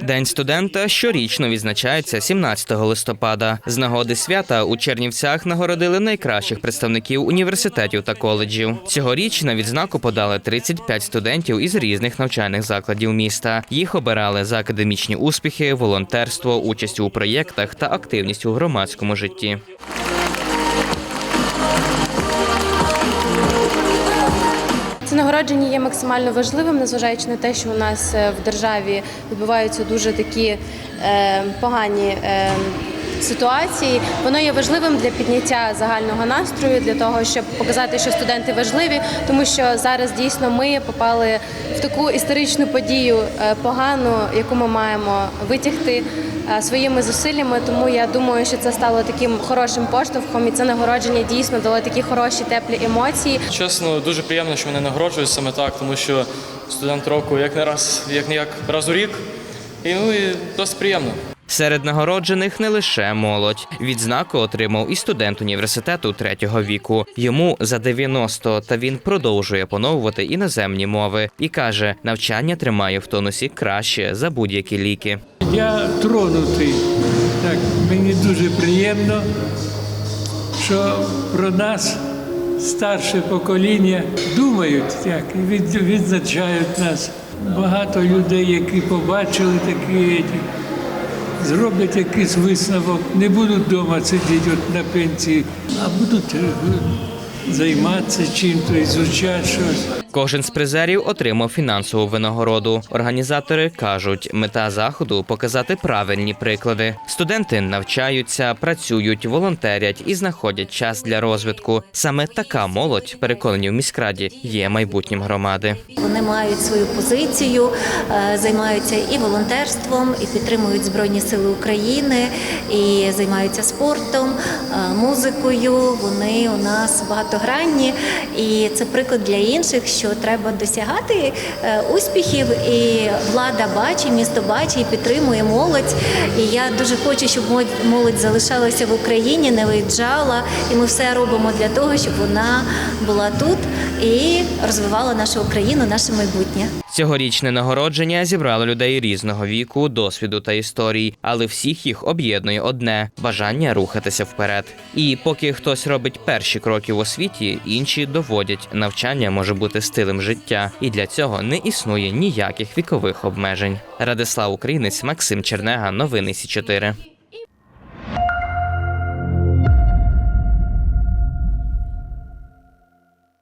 День студента щорічно відзначається 17 листопада. З нагоди свята у Чернівцях нагородили найкращих представників університетів та коледжів. Цьогоріч на відзнаку подали 35 студентів із різних навчальних закладів міста. Їх обирали за академічні успіхи, волонтерство, участь у проєктах та активність у громадському житті. Це є максимально важливим, незважаючи на те, що у нас е, в державі відбуваються дуже такі е, погані е, ситуації. Воно є важливим для підняття загального настрою, для того, щоб показати, що студенти важливі, тому що зараз дійсно ми попали в таку історичну подію е, погану, яку ми маємо витягти е, своїми зусиллями. Тому я думаю, що це стало таким хорошим поштовхом, і це нагородження дійсно дало такі хороші теплі емоції. Чесно, дуже приємно, що мене нагороджують саме так, тому що студент року як не раз, як не як раз у рік. І ну і досить приємно. Серед нагороджених не лише молодь. Відзнаку отримав і студент університету третього віку. Йому за 90, та він продовжує поновувати іноземні мови і каже, навчання тримає в тонусі краще за будь-які ліки. Я тронутий. Так, мені дуже приємно, що про нас старше покоління думають так, і відзначають нас. Багато людей, які побачили такі, зроблять якийсь висновок, не будуть вдома сидіти от на пенсії, а будуть е, займатися чим-то, ізучати щось. Кожен з призерів отримав фінансову винагороду. Організатори кажуть, мета заходу показати правильні приклади. Студенти навчаються, працюють, волонтерять і знаходять час для розвитку. Саме така молодь, переконані в міськраді, є майбутнім громади. Вони мають свою позицію, е, займаються і волонтерством, і підтримують Збройні Сили України, і займаються спортом, е, музикою. Вони у нас багатогранні, і це приклад для інших, що треба досягати е, успіхів. І влада бачить, місто бачить підтримує молодь. І я дуже хочу, щоб молодь залишалася в Україні, не виїжджала. І ми все робимо для того, щоб вона була тут і розвивала нашу Україну, наше майбутнє. Цьогорічне нагородження зібрало людей різного віку, досвіду та історій, але всіх їх об'єднує одне бажання рухатися вперед. І поки хтось робить перші кроки в освіті, інші доводять, навчання може бути стилем життя, і для цього не існує ніяких вікових обмежень. Радислав Українець, Максим Чернега, новини Сі 4